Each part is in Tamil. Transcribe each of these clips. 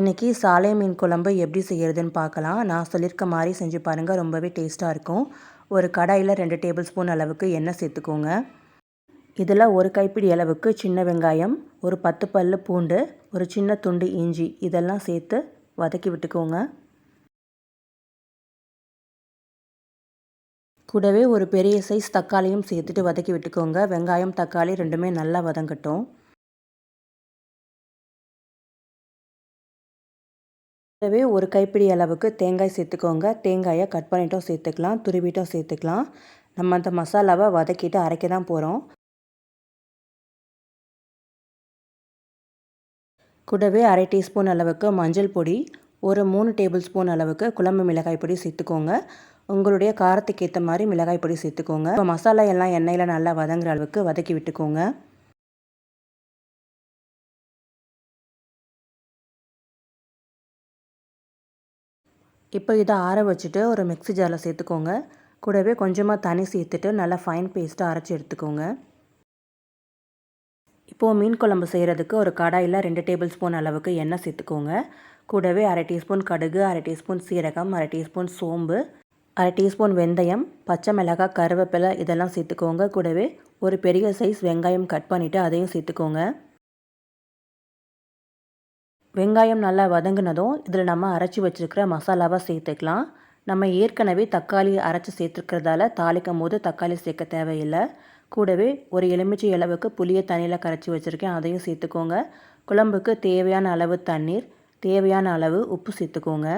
இன்றைக்கி சாலை மீன் குழம்பு எப்படி செய்கிறதுன்னு பார்க்கலாம். நான் சொல்லியிருக்க மாதிரி செஞ்சு பாருங்கள் ரொம்பவே டேஸ்ட்டாக இருக்கும். ஒரு கடாயில் ரெண்டு டேபிள் ஸ்பூன் அளவுக்கு எண்ணெய் சேர்த்துக்கோங்க. இதில் ஒரு கைப்பிடி அளவுக்கு சின்ன வெங்காயம் ஒரு பத்து பல் பூண்டு ஒரு சின்ன துண்டு இஞ்சி இதெல்லாம் சேர்த்து வதக்கி விட்டுக்கோங்க. கூடவே ஒரு பெரிய சைஸ் தக்காளியும் சேர்த்துட்டு வதக்கி விட்டுக்கோங்க. வெங்காயம் தக்காளி ரெண்டுமே நல்லா வதங்கட்டும். கூடவே ஒரு கைப்பிடி அளவுக்கு தேங்காய் சேர்த்துக்கோங்க. தேங்காயை கட் பண்ணிட்டும் சேர்த்துக்கலாம் துருவிட்டும் சேர்த்துக்கலாம். நம்ம அந்த மசாலாவை வதக்கிட்டு அரைக்க தான் போகிறோம் கூடவே அரை டீஸ்பூன் அளவுக்கு மஞ்சள் பொடி ஒரு மூணு டேபிள் ஸ்பூன் அளவுக்கு குழம்பு மிளகாய் பொடி சேர்த்துக்கோங்க. உங்களுடைய காரத்துக்கு ஏற்ற மாதிரி மிளகாய் பொடி சேர்த்துக்கோங்க. இப்போ மசாலா எல்லாம் எண்ணெயில் நல்லா வதங்குற அளவுக்கு வதக்கி விட்டுக்கோங்க. இப்போ இதை ஆற வச்சுட்டு ஒரு மிக்ஸி ஜாரில் சேர்த்துக்கோங்க. கூடவே கொஞ்சமாக தண்ணி சேர்த்துட்டு நல்லா ஃபைன் பேஸ்ட்டாக அரைச்சி எடுத்துக்கோங்க. இப்போது மீன் குழம்பு செய்கிறதுக்கு ஒரு கடாயில் ரெண்டு டேபிள் ஸ்பூன் அளவுக்கு எண்ணெய் சேர்த்துக்கோங்க. கூடவே அரை டீஸ்பூன் கடுகு அரை டீஸ்பூன் சீரகம் அரை டீஸ்பூன் சோம்பு அரை டீஸ்பூன் வெந்தயம் பச்சை மிளகாய் கருவேப்பிலை இதெல்லாம் சேர்த்துக்கோங்க. கூடவே ஒரு பெரிய சைஸ் வெங்காயம் கட் பண்ணிவிட்டு அதையும் சேர்த்துக்கோங்க. வெங்காயம் நல்லா வதங்கினதும் இதில் நம்ம அரைச்சி வச்சுருக்கிற மசாலாவை சேர்த்துக்கலாம். நம்ம ஏற்கனவே தக்காளி அரைச்சி சேர்த்துருக்கிறதால தாளிக்கும் போது தக்காளி சேர்க்க தேவையில்லை. கூடவே ஒரு எலுமிச்சை அளவுக்கு புளியை தண்ணியில் கரைச்சி வச்சுருக்கேன் அதையும் சேர்த்துக்கோங்க. குழம்புக்கு தேவையான அளவு தண்ணீர் தேவையான அளவு உப்பு சேர்த்துக்கோங்க.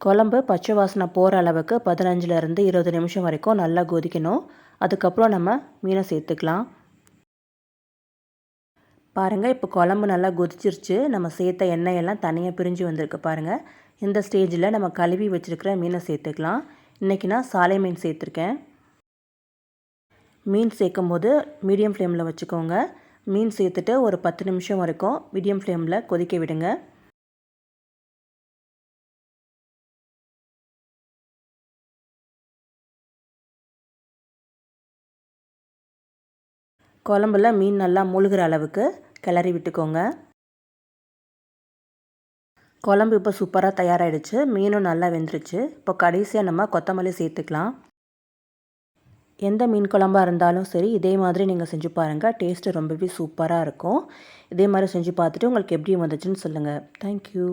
குழம்பு பச்சை வாசனை போகிற அளவுக்கு பதினஞ்சுலேருந்து இருபது நிமிஷம் வரைக்கும் நல்லா கொதிக்கணும். அதுக்கப்புறம் நம்ம மீனை சேர்த்துக்கலாம். பாருங்கள் இப்போ குழம்பு நல்லா கொதிச்சிருச்சு. நம்ம சேர்த்த எண்ணெயெல்லாம் தனியாக பிரிஞ்சு வந்திருக்கு பாருங்கள் இந்த ஸ்டேஜில் நம்ம கழுவி வச்சுருக்கிற மீனை சேர்த்துக்கலாம். இன்றைக்கி நான் சாலை மீன் சேர்த்துருக்கேன். மீன் சேர்க்கும் போது மீடியம் ஃப்ளேமில் வச்சுக்கோங்க. மீன் சேர்த்துட்டு ஒரு பத்து நிமிஷம் வரைக்கும் மீடியம் ஃப்ளேமில் கொதிக்க விடுங்க. குழம்புல மீன் நல்லா மூழ்கிற அளவுக்கு கிளறி விட்டுக்கோங்க. குழம்பு இப்போ சூப்பராக தயாராகிடுச்சு மீனும் நல்லா வெந்துருச்சு. இப்போ கடைசியாக நம்ம கொத்தமல்லி சேர்த்துக்கலாம். எந்த மீன் குழம்பாக இருந்தாலும் சரி இதே மாதிரி நீங்கள் செஞ்சு பாருங்கள் டேஸ்ட்டு ரொம்பவே சூப்பராக இருக்கும். இதே மாதிரி செஞ்சு பார்த்துட்டு உங்களுக்கு எப்படி வந்துச்சுன்னு சொல்லுங்கள் தேங்க்யூ